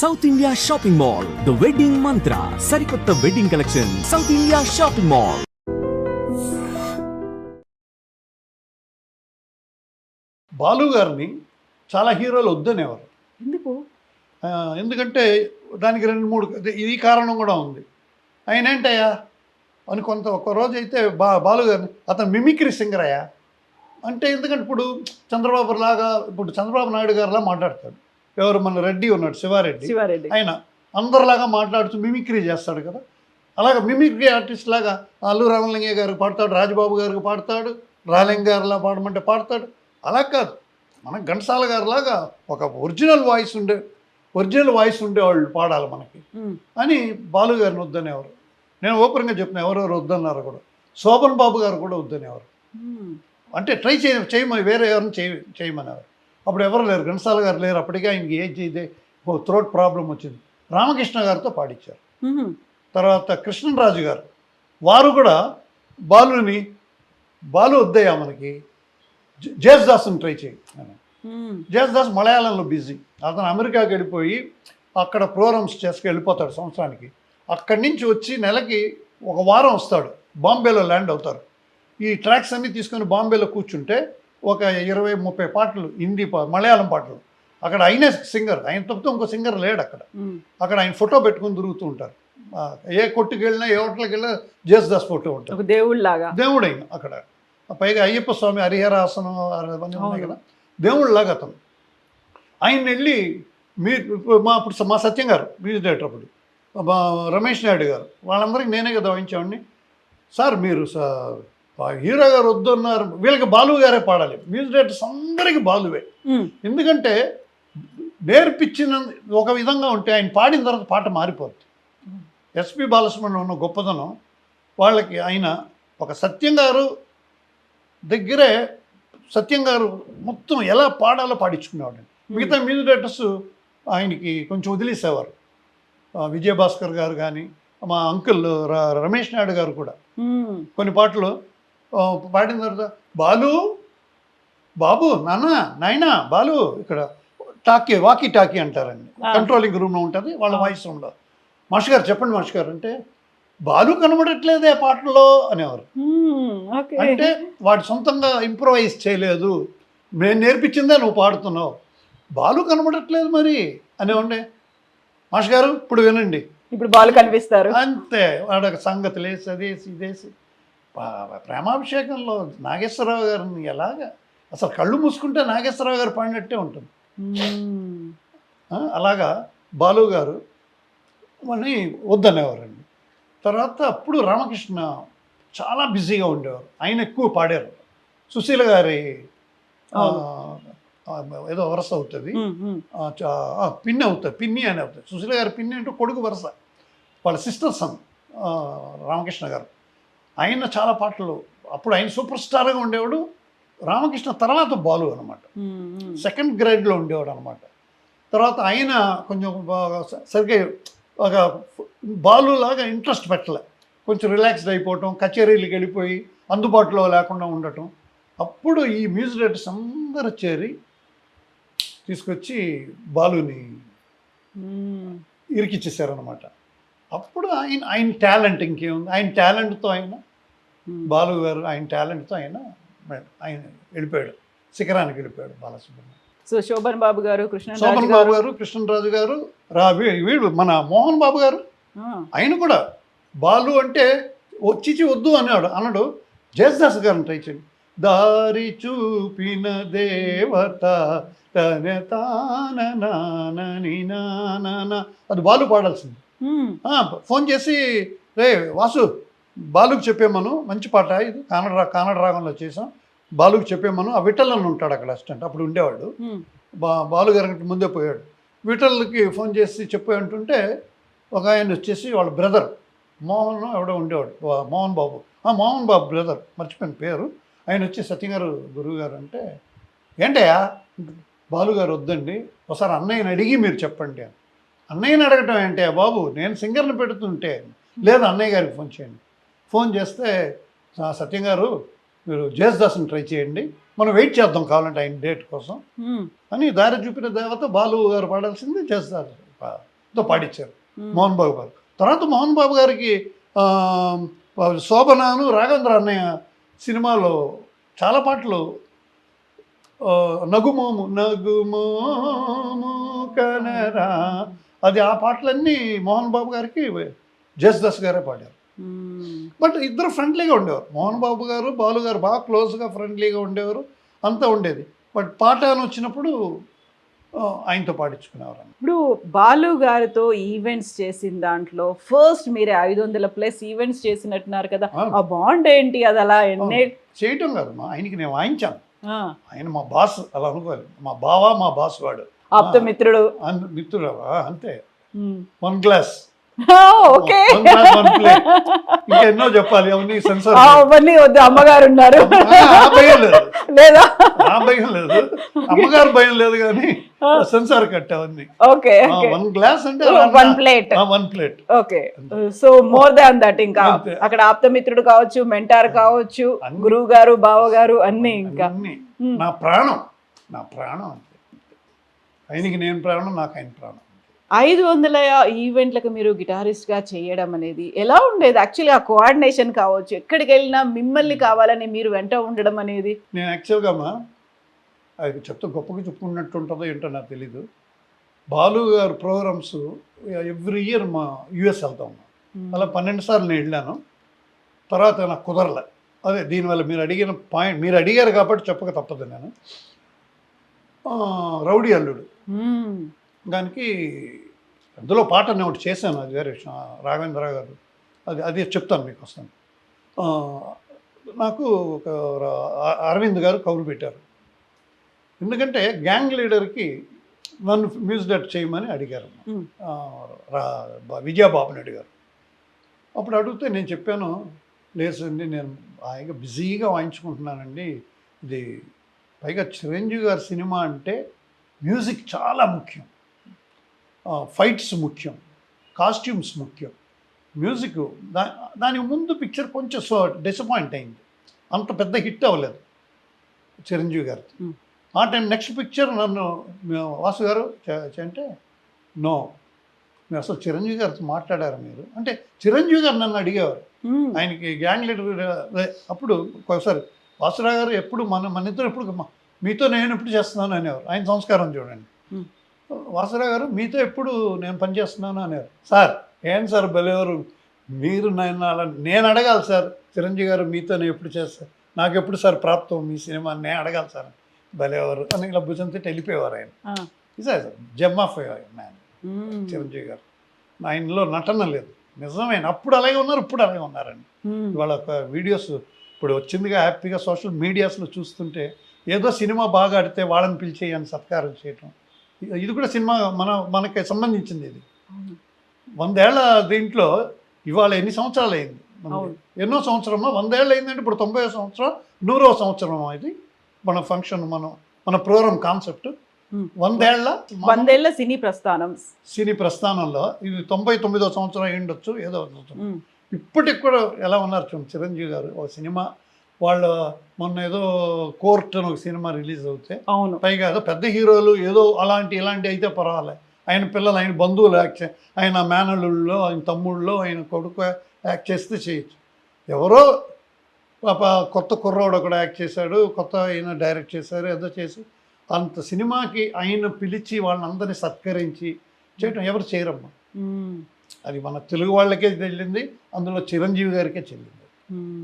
South India shopping mall the wedding Mantra సరికొత్త wedding collection South India shopping mall Balu గారిని చాలా హీరోలు వద్దనేవారు. ఎందుకు? ఎందుకంటే దానికి రెండు మూడు ఇది కారణం కూడా ఉంది. ఆయన ఏంటయ్యా? అని కొంత ఒక రోజు అయితే బా బాలు గారిని అతను మిమిక్రీ సింగర్ అయ్యా అంటే ఎందుకంటే ఇప్పుడు చంద్రబాబు లాగా ఇప్పుడు చంద్రబాబు నాయుడు గారిలా మాట్లాడతాడు. ఎవరు మన రెడ్డి ఉన్నాడు శివారెడ్డి. శివారెడ్డి. ఆయన అందరిలాగా మాట్లాడుతూ మిమిక్రీ చేస్తాడు కదా. అలాగే మిమిక్రీ ఆర్టిస్ట్ లాగా అల్లు రామలింగయ్య గారికి పాడతాడు రాజబాబు గారికి పాడతాడు రాలింగ గారిలా పాడమంటే పాడతాడు. అలా కాదు. మన ఘంటసాల గారిలాగా ఒక ఒరిజినల్ వాయిస్ ఉండే ఒరిజినల్ వాయిస్ ఉండేవాళ్ళు పాడాలి మనకి. అని బాలు గారిని వద్దనేవారు. నేను ఓపెన్గా చెప్పిన ఎవరెవరు వద్దన్నారు కూడా. శోభన్ బాబు గారు కూడా వద్దనేవారు. అంటే ట్రై చేయ చేయమని వేరే ఎవరిని చేయ చేయమనేవారు. అప్పుడు ఎవరు లేరు. ఘంటసాల గారు లేరు. అప్పటికే ఆయనకి ఏజ్ చేయదే ఓ థ్రోట్ ప్రాబ్లం వచ్చింది. రామకృష్ణ గారితో పాడించారు తర్వాత కృష్ణరాజు గారు. వారు కూడా బాలుని బాలు వద్దయ్యా మనకి జేసుదాస్ని ట్రై చేయి జేసుదాస్ మలయాళంలో బిజీ. అతను అమెరికాకి వెళ్ళిపోయి అక్కడ ప్రోగ్రామ్స్ చేసుకు వెళ్ళిపోతాడు సంవత్సరానికి. అక్కడి నుంచి వచ్చి నెలకి ఒక వారం వస్తాడు. బాంబేలో ల్యాండ్ అవుతారు. ఈ ట్రాక్స్ అన్నీ తీసుకొని బాంబేలో కూర్చుంటే ఒక ఇరవై ముప్పై పాటలు హిందీ పా మలయాళం పాటలు. అక్కడ ఆయనే సింగర్. ఆయన తప్పితే ఇంకో సింగర్ లేడు అక్కడ. అక్కడ ఆయన ఫోటో పెట్టుకొని తిరుగుతూ ఉంటారు. ఏ కొట్టుకు వెళ్ళినా ఏ హోటల్కి వెళ్ళినా జేసుదాస్ ఫోటో ఉంటుంది. ఒక దేవుళ్ళ లాగా దేవుడు ఆయన అక్కడ. పైగా అయ్యప్ప స్వామి హరిహరాసనం అవన్నీ ఉన్నాయి. కదా. దేవుళ్ళలాగా అతను. ఆయన వెళ్ళి మీ ఇప్పుడు మా అప్పుడు మా సత్యం గారు మ్యూజిక్ డైరెక్టర్ అప్పుడు. రమేష్ నాయుడు గారు. వాళ్ళందరికీ నేనే కదా వహించామండి సార్ మీరు సా- ఆ హీరో గారు వద్దన్నారు. వీళ్ళకి బాలు గారే పాడాలి. మ్యూజిక్ డైరెక్టర్స్ అందరికీ బాలువే. ఎందుకంటే నేర్పించిన ఒక విధంగా ఉంటే ఆయన పాడిన తర్వాత పాట మారిపోద్ది. ఎస్పి బాలసుబ్రహ్మణ్యం ఉన్న గొప్పదనం వాళ్ళకి ఆయన ఒక సత్యం గారు దగ్గరే సత్యం గారు మొత్తం ఎలా పాడాలో పాడించుకునేవాడు. మిగతా మ్యూజిక్ డైరెక్టర్స్ ఆయనకి కొంచెం వదిలేసేవారు. విజయభాస్కర్ గారు కానీ మా అంకుల్ రమేష్ నాయుడు గారు కూడా. కొన్ని పాటలు పాడిన తర్వాత బాలు బాబు నాన్న నాయనా బాలు ఇక్కడ టాకీ వాకీ టాకీ అంటారండి. కంట్రోలింగ్ రూమ్లో ఉంటుంది వాళ్ళ. వాయిస్ ఉండదు మాస్టర్ గారు చెప్పండి మాస్టర్ గారు అంటే బాలు కనబడట్లేదే ఆ పాటల్లో అనేవారు. అంటే వాడు సొంతంగా ఇంప్రవైజ్ చేయలేదు నేను నేర్పించిందే నువ్వు పాడుతున్నావు బాలు కనబడట్లేదు మరి అనేవండి మాస్టర్ గారు ఇప్పుడు వినండి. ఇప్పుడు బాలు కనిపిస్తారు. అంతే వాడు సంగతి లేసి అదేసి ఇదేసి ప్రేమాభిషేకంలో నాగేశ్వరరావు గారిని ఎలాగా? అసలు కళ్ళు మూసుకుంటే నాగేశ్వరరావు గారు పాడినట్టే ఉంటుంది. అలాగా బాలు గారు అని వద్దనేవారండి. తర్వాత అప్పుడు రామకృష్ణ చాలా బిజీగా ఉండేవారు. ఆయన ఎక్కువ పాడారు. సుశీల గారి ఏదో వరస అవుతుంది. పిన్ని అవుతుంది. పిన్ని అని అవుతుంది. సుశీల గారి పిన్ని అంటే కొడుకు వరుస. వాళ్ళ సిస్టర్ సన్ ఆ, రామకృష్ణ గారు. ఆయన చాలా పాటలు. అప్పుడు ఆయన సూపర్ స్టార్గా ఉండేవాడు. రామకృష్ణ తర్వాత బాలు అనమాట. సెకండ్ గ్రేడ్లో ఉండేవాడు అనమాట తర్వాత ఆయన కొంచెం సరిగ్గా ఒక బాలు లాగా ఇంట్రెస్ట్ పెట్టలే. కొంచెం రిలాక్స్డ్ అయిపోవటం కచేరీలకు వెళ్ళిపోయి అందుబాటులో లేకుండా ఉండటం. అప్పుడు ఈ మ్యూజిక్ డైరెక్టర్స్ అందరూ చేరి తీసుకొచ్చి బాలుని ఇరికిచ్చేసారనమాట అప్పుడు ఆయన ఆయన టాలెంట్ ఇంకేముంది? ఆయన టాలెంట్తో ఆయన. బాలు గారు ఆయన టాలెంట్తో ఆయన ఆయన వెళ్ళిపోయాడు. శిఖరానికి వెళ్ళిపోయాడు బాలసుబ్రహ్మణ్యం. సో శోభన్ బాబు గారు కృష్ణరాజు శోభన్ బాబు గారు? కృష్ణరాజు గారు రా వీడు మన మోహన్ బాబు గారు. ఆయన కూడా బాలు అంటే వచ్చిచి వద్దు అన్నాడు. అన్నాడు. జయదాస్ గారిని ట్రై చేయండి. దారి చూపిన దేవత తన తానని నానన అది బాలు పాడాల్సింది. ఫోన్ చేసి రే వాసు బాలుకి చెప్పేమను మంచి పాట ఇది కానడ రా- కానడ రాగంలో చేసాం బాలుకి చెప్పేమను ఆ విఠల్ ఉంటాడు అక్కడ అసిస్టెంట్ అప్పుడు ఉండేవాడు. బా బాలు గారి ముందే పోయాడు. విఠల్కి ఫోన్ చేసి చెప్పి అంటుంటే ఒక ఆయన వచ్చేసి వాళ్ళ బ్రదర్ మోహన్ ఎవడో ఉండేవాడు. మోహన్ బాబు. ఆ మోహన్ బాబు బ్రదర్ మర్చిపోయిన పేరు. ఆయన వచ్చి సత్యం గారు గురువు గారు అంటే ఏంటయ్యా బాలు గారు వద్దండి ఒకసారి అన్నయ్యని అడిగి మీరు చెప్పండి అని. అన్నయ్యని అడగటం ఏంటి బాబు నేను సింగర్ని పెడుతుంటే లేదు అన్నయ్య గారికి ఫోన్ చేయండి. ఫోన్ చేస్తే "ఆ, సత్యం గారు మీరు జేసుదాస్ని ట్రై చేయండి మనం వెయిట్ చేద్దాం కావాలంటే ఆయన డేట్ కోసం అని దారి చూపిన దేవత బాలు గారు పాడాల్సింది చేస్తారు ఆ, తో పాడించారు మ్మ్. మోహన్ బాబు గారు. తర్వాత మోహన్ బాబు గారికి శోభనాను రాఘవేంద్ర అన్నయ్య సినిమాలో చాలా పాటలు నగుమోము నగుమోము కనరా. అది ఆ పాటలన్నీ మోహన్ బాబు గారికి జస్దాస్ గారే పాడారు. బట్ ఇద్దరు ఫ్రెండ్లీగా ఉండేవారు. మోహన్ బాబు గారు బాలు గారు బాగా క్లోజ్గా ఫ్రెండ్లీగా ఉండేవారు అంతా ఉండేది. బట్ పాట అని వచ్చినప్పుడు ఆయనతో పాడించుకునేవారు ఇప్పుడు బాలు గారితో ఈవెంట్స్ చేసిన దాంట్లో ఫస్ట్ మీరే ఐదు వందల ప్లస్ ఈవెంట్స్ చేసినట్టున్నారు కదా. ఆ. బాండ్ ఏంటి? అది అలా ఎన్నే చేయటం కాదు మా ఆయనకి నేను వాయించాను. ఆయన మా బాస్ అలా అనుకోవాలి. మా బావ మా బాస్ వాడు. అన్- మిత్రుడు ఆ, అంతే. వన్ గ్లాస్ ఓకే ఎన్నో చెప్పాలి అవన్నీ సెన్సర్ అవన్నీ వద్దు అమ్మగారు ఉన్నారు. భయం లేదు. భయం లేదు. అమ్మగారు భయం లేదు కానీ సెన్సార్ కట్ అవన్నీ. ఓకే వన్ గ్లాస్ అంటే one plate one plate okay so more than that ఇంకా. అక్కడ ఆప్తమిత్రుడు కావచ్చు మెంటార్ కావచ్చు. గురువు గారు బావ గారు అన్ని. ఇంకా. అన్ని. మ్మ్. నా ప్రాణం. నా ప్రాణం అంతే. ఆయనకి నేను ప్రాణం నాకు ఆయన ప్రాణం. ఐదు వందల ఈవెంట్లకు మీరు గిటారిస్ట్గా చేయడం అనేది ఎలా ఉండేది? యాక్చువల్లీ ఆ కోఆర్డినేషన్ కావచ్చు ఎక్కడికి వెళ్ళినా మిమ్మల్ని కావాలని మీరు వెంట ఉండడం అనేది? నేను యాక్చువల్గా మా అది చెప్తే గొప్పగా చెప్పుకున్నట్టు ఉంటుందో ఏంటో నాకు తెలీదు. బాలు గారు ప్రోగ్రామ్స్ ఎవ్రీ ఇయర్ మా యుఎస్ వెళ్తాం. అలా పన్నెండు సార్లు నేను వెళ్ళాను. తర్వాత నాకు కుదరలే. అదే దీనివల్ల మీరు అడిగిన పాయింట్ మీరు అడిగారు కాబట్టి చెప్పక తప్పదు నేను. రౌడీ అల్లుడు. మ్మ్. దానికి అందులో పాట నేను ఒకటి చేశాను అది వేరే విషయం. రాఘవేంద్ర గారు. అది అది చెప్తాను మీకు వస్తాను. నాకు ఒక అరవింద్ గారు కౌలు పెట్టారు. ఎందుకంటే గ్యాంగ్ లీడర్కి నన్ను మ్యూజిక్ డైరెక్ట్ చేయమని అడిగారు. మ్మ్. ఆ, రా- బా- విజయబాబుని అడిగారు అప్పుడు అడిగితే నేను చెప్పాను లేదండి నేను హాయిగా బిజీగా వాయించుకుంటున్నానండి. ఇది పైగా చిరంజీవి గారి సినిమా అంటే మ్యూజిక్ చాలా ముఖ్యం. ఫైట్స్ ముఖ్యం కాస్ట్యూమ్స్ ముఖ్యం. మ్యూజిక్ దా దానికి ముందు పిక్చర్ కొంచెం సో డిసప్పాయింట్ అయింది. అంత పెద్ద హిట్ అవ్వలేదు చిరంజీవి Hmm. ఆ టైం నెక్స్ట్ పిక్చర్ నన్ను వాసు గారు అంటే నో మీరు అసలు చిరంజీవి గారితో మాట్లాడారు మీరు? అంటే చిరంజీవి గారు నన్ను అడిగేవారు. ఆయనకి గ్యాంగ్ లీడర్ అప్పుడు ఒకసారి వాసురావు గారు ఎప్పుడు మన మన ఇద్దరు ఎప్పుడు మీతో నేను ఎప్పుడు చేస్తున్నాను అనేవారు. ఆయన సంస్కారం చూడండి. వాసురావు గారు మీతో ఎప్పుడు నేను పనిచేస్తున్నాను అనేవారు సార్ ఏం సార్ బలేవారు మీరు నేను అలా నేను అడగాలి సార్. చిరంజీవి గారు మీతో నేను ఎప్పుడు చేస్తాను నాకు ఎప్పుడు సార్ ప్రాప్తం మీ సినిమా నేను అడగాలి సార్. భలేవారు అని ఇలా భుజం తిట్టి వెళ్ళిపోయేవారు ఆయన. Sir Jammu of man. Chiranjeevi గారు. ఆయనలో నటన లేదు. నిజమైన? అప్పుడు అలాగే ఉన్నారు ఇప్పుడు అలాగే ఉన్నారండి. ఒక వీడియోస్ ఇప్పుడు వచ్చిందిగా హ్యాపీగా సోషల్ మీడియాస్లో చూస్తుంటే ఏదో సినిమా బాగా ఆడితే వాళ్ళని పిలిచేయి అని సత్కారం చేయటం. ఇది కూడా సినిమా మన మనకి సంబంధించింది ఇది. వందేళ్ళ దీంట్లో ఇవాళ ఎన్ని సంవత్సరాలు అయింది. ఎన్నో సంవత్సరమా? వందేళ్ళు అయిందంటే ఇప్పుడు తొంభై సంవత్సరం నూరవ సంవత్సరం ఇది? మన ఫంక్షన్ మనం మన ప్రోగ్రామ్ కాన్సెప్ట్. వందేళ్ళ వందేళ్ళ సినీ ప్రస్థానం. సినీ ప్రస్థానంలో ఇది తొంభై తొమ్మిదో సంవత్సరం అయి ఉండొచ్చు ఏదో. ఇప్పటికి కూడా ఎలా ఉన్నారు చూడండి చిరంజీవి గారు ఒక సినిమా వాళ్ళ మొన్న ఏదో కోర్ట్ అని ఒక సినిమా రిలీజ్ అవుతే అవును. పైగా ఏదో పెద్ద హీరోలు ఏదో అలాంటి ఇలాంటి అయితే పర్వాలే. ఆయన పిల్లలు ఆయన బంధువులు యాక్ట్ చే ఆయన మేనల్లుల్లో ఆయన తమ్ముళ్ళు ఆయన కొడుకు యాక్ట్ చేస్తే చేయొచ్చు. ఎవరో పాప కొత్త కుర్రోడు ఒకడు యాక్ట్ చేశాడు కొత్త ఆయన డైరెక్ట్ చేశారు ఏదో చేసి అంత సినిమాకి ఆయన పిలిచి వాళ్ళందరినీ సత్కరించి చేయటం ఎవరు చేయరమ్మా. మ్మ్. అది మన తెలుగు వాళ్ళకే చెల్లింది అందులో చిరంజీవి గారికే చెల్లింది.